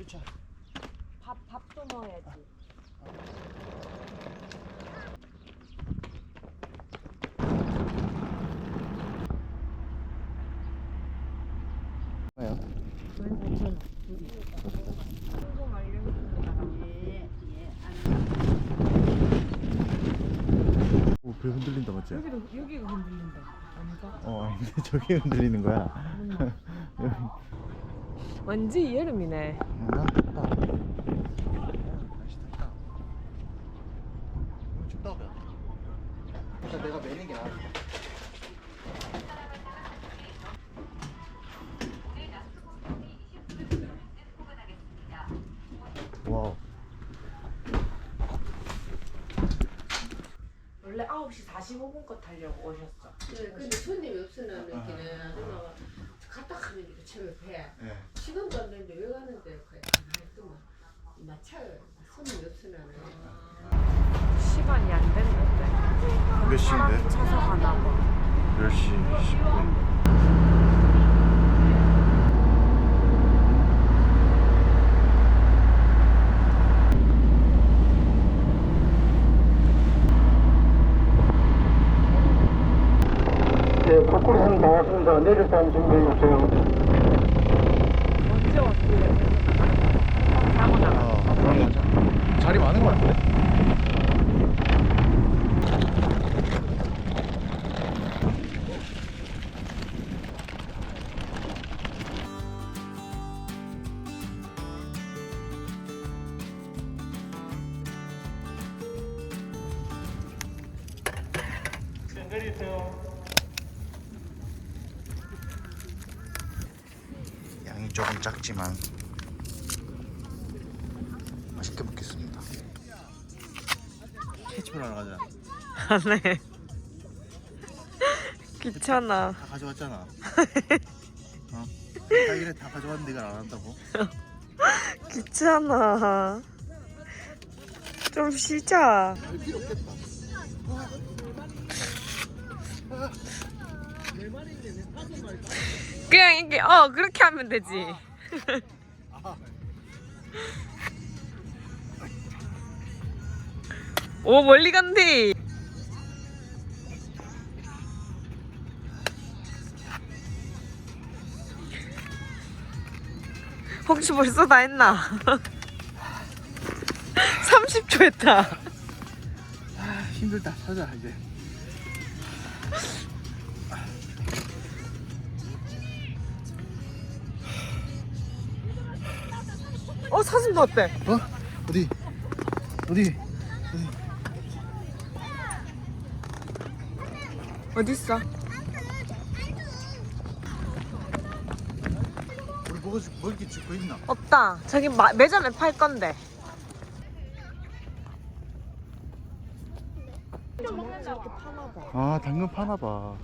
그렇죠. 밥, 밥도 먹어야지. 뭐요? 오, 배 흔들린다 맞지? 여기 여기가 흔들린다. 아닌가? 어, 아닌데 저게 흔들리는 거야. 완전 여름이네. 난 덥다. 날씨 덥다. 너무 춥다 배 일단 내가 매는 게 나아 와우. 원래 9시 45분 거 타려고 오셨어. 네, 근데 손님이 없으나 느끼는 아줌마가 갔다 가면 이렇게 배 예. 그래 그만 마차 손님이 없으나는 시간이 안 됐는데. 몇 시인데? 차서 가나 봐. 10시 10분 네, 거꾸로선 나왔습니다. 내려서 한 준비해 주세요. 언제 왔길래 자고 나가. 아, 그럼 가자. 자리 많은 거 같은데? 양이 조금 작지만 맛있게 먹겠습니다. 케첩을 하러 가자. 네. 귀찮아. 다 가져왔잖아. 어? 다 이래 다 가져왔는데 이걸 안 한다고? 귀찮아. 좀 쉬자. 필요 없겠다. 그냥 이게 어 그렇게 하면 되지. 오 멀리 간대. 혹시 벌써 다 했나? 30초 했다. 아, 힘들다. 가자 이제. 어 사진도 어때? 어? 어디? 어디? 어디 있어? 우리 먹을 수 먹을 게 죽고 있나? 없다. 저기 마, 매점에 팔 건데. 아 당근 파나 봐.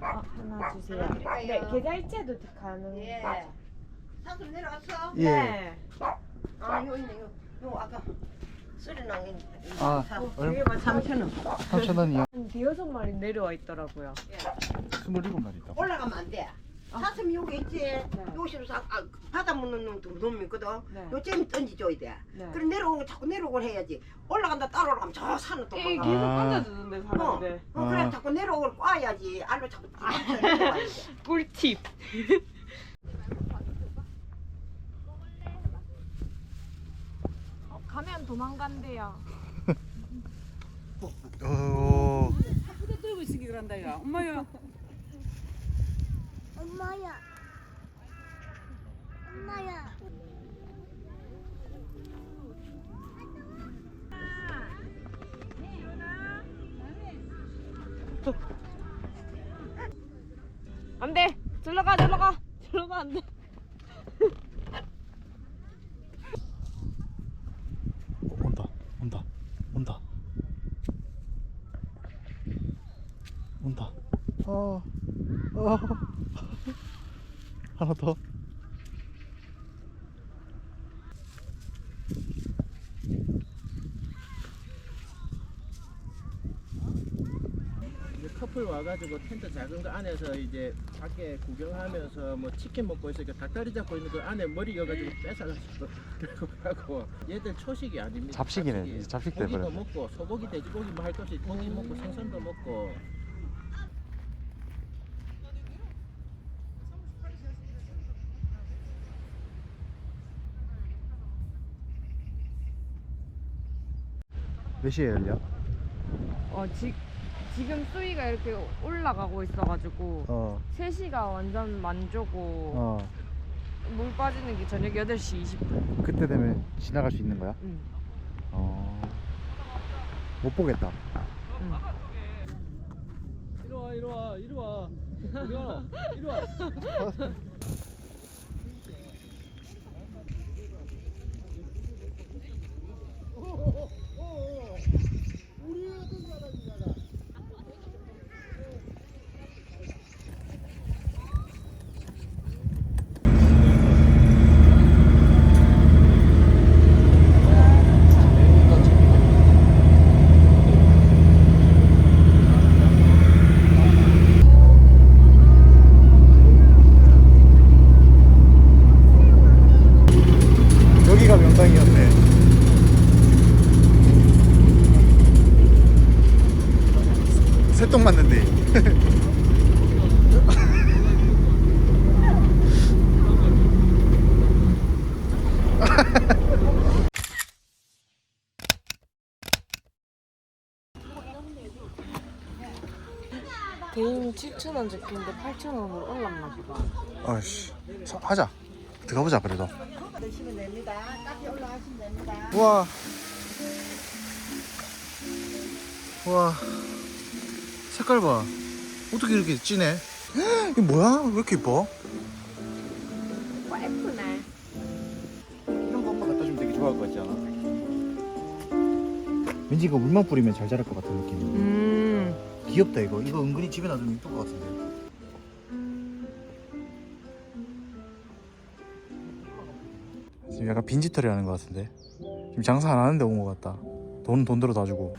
하나 주세요. 네, 계좌 이체도 가능. 예. 상금 내려갔어? 예. 네. 아, 요 있네, 요. 요 아까 소리 나긴. 아 되게 얼마? 많이 3천 원. 3천 원이야. 한 대여섯 마리 내려와 있더라고요. 스물일곱 마리 있다. 올라가면 안 돼. 사슴이 여기 있지. 요시로 사, 아, 바다 묻는 놈도 놈이 있거든. 네. 요쯤 던지줘야 돼. 네. 그래 내려오고 자꾸 내려오고 해야지. 올라간다 따라 올라가면 저 산을 또 이게 올라가. 계속 아. 던져주는데 사람들. 어, 그래 아. 자꾸 내려오고 꽈야지. 알로 자꾸 돼. 꿀팁. 가면 도망간대요. 어. 들고 있으기 그런다 야 엄마야 엄마야. 엄마야. 안 돼. 절로 가, 절로 가. 절로 가, 안 돼. 온다. 온다. 온다. 온다. 어. 어. 하나 더. 이제 커플 와가지고 텐트 작은 거 안에서 이제 밖에 구경하면서 뭐 치킨 먹고 있으니까 닭다리 잡고 있는 그 안에 머리 이어가지고 뺏어가지고 들고 가고 얘들 초식이 아닙니다. 잡식이네. 이제 잡식 고기도 돼버렸네. 먹고 소고기, 돼지고기 뭐 할것 없이 고기 먹고 생선도 먹고 몇 시에 열려? 어, 지, 지금 수위가 이렇게 올라가고 있어가지고 어. 3시가 완전 만조고 어. 물 빠지는 게 저녁 8시 20분. 그때 되면 지나갈 수 있는 거야? 응. 어. 못 보겠다. 응. 이리 와 이리 와 이리 와 우리야 이리 와 여기가 명당이었네. 새똥 맞는데. 개인 7,000원 적혀있는데 8,000원으로 올랐나 보다. 아씨, 하자. 들어가보자 그래도. 우와. 우와. 색깔 봐. 어떻게 이렇게 진해? 이게 뭐야? 왜 이렇게 이뻐? 와, 예쁘네. 이런 거 엄마 갖다 주면 되게 좋아할 것 같지 않아? 왠지 이거 물만 뿌리면 잘 자랄 것 같은 느낌. 음. 귀엽다 이거. 이거 은근히 집에 놔두면 이쁠 것 같은데. 지금 약간 빈지털이 하는 것 같은데. 지금 장사 안 하는데 온 것 같다. 돈 돈대로 다 주고.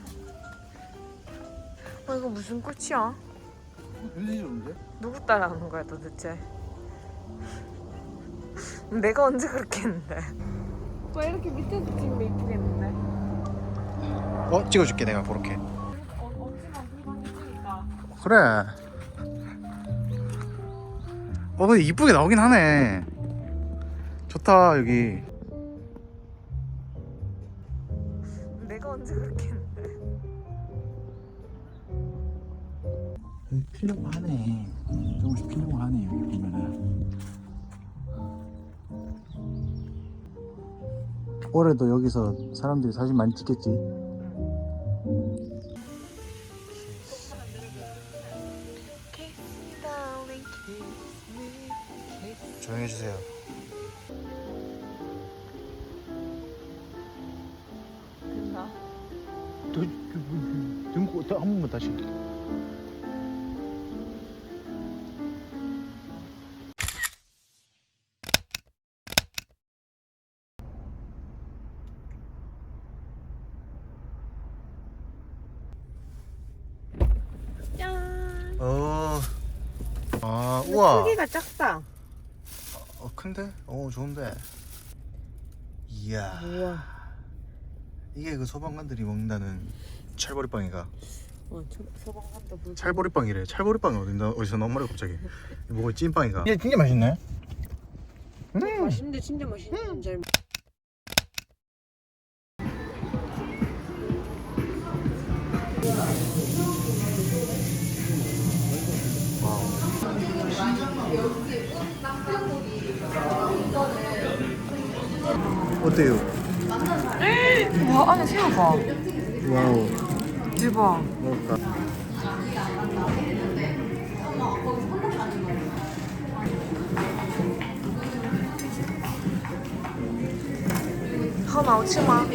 어, 이거 무슨 꽃이야? 왠지 좋은데? 누구 따라하는 거야 도대체? 내가 언제 그렇게 했는데? 또 이렇게 밑에서 찍으면 이쁘겠는데? 어 찍어줄게 내가 그렇게. 그래. 어 근데 이쁘게 나오긴 하네. 좋다 여기. 내가 언제 그렇게 했는데? 여기 피려고 하네. 조금씩 피려고 하네 여기 보면은. 올해도 여기서 사람들이 사진 많이 찍겠지. 조용히 해주세요. 된다. 등고 한 번만 다시. 짠. 어. 아 우와. 크기가 작다. 어 큰데? 어 좋은데. 이야. 우와. 이게 그 소방관들이 먹는다는 찰보리빵이가. 어, 저, 소방관도 불. 찰보리빵이래. 찰보리빵이 어딘가 어디서 나온 말이야 갑자기. 뭐가 찐빵이가. 이게 진짜 맛있네. 맛있는데 진짜 맛있는 잘. 어때요? 와 안에 새우 봐. 와우. 대박. 먹을까? 더 나오지 마.